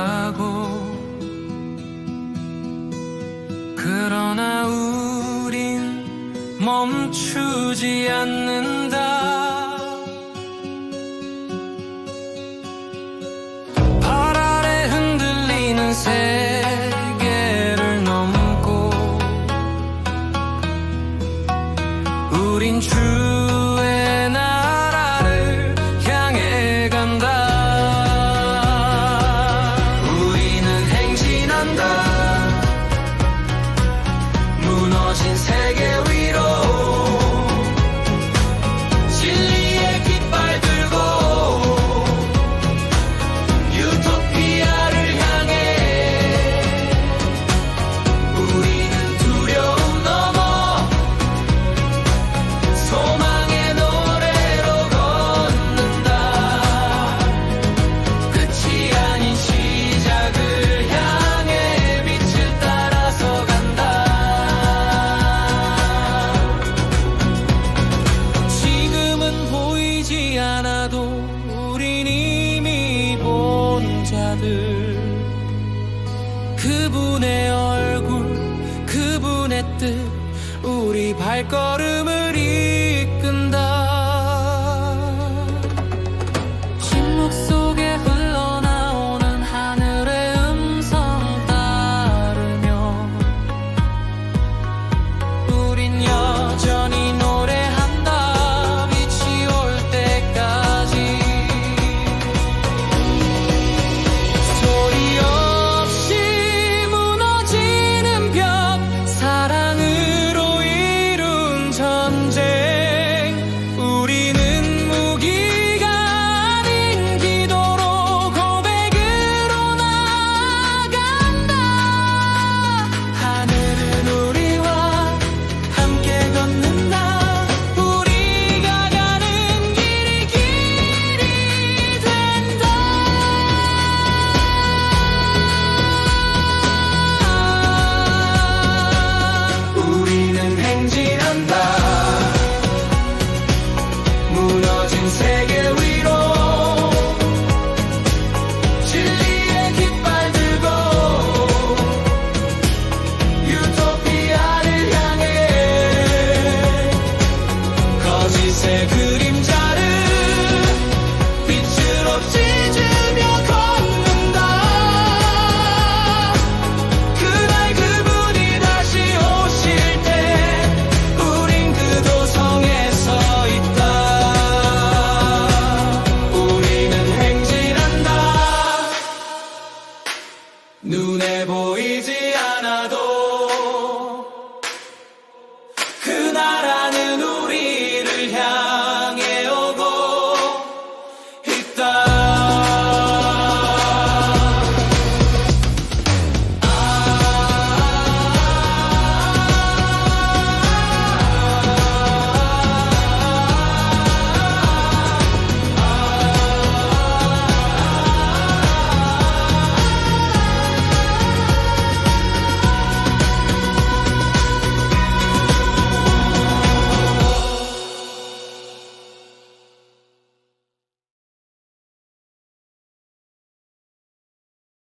하고 그러나 우린 멈추지 않는다. 자들. 그분의 얼굴 그분의 뜻 우리 발걸음을 New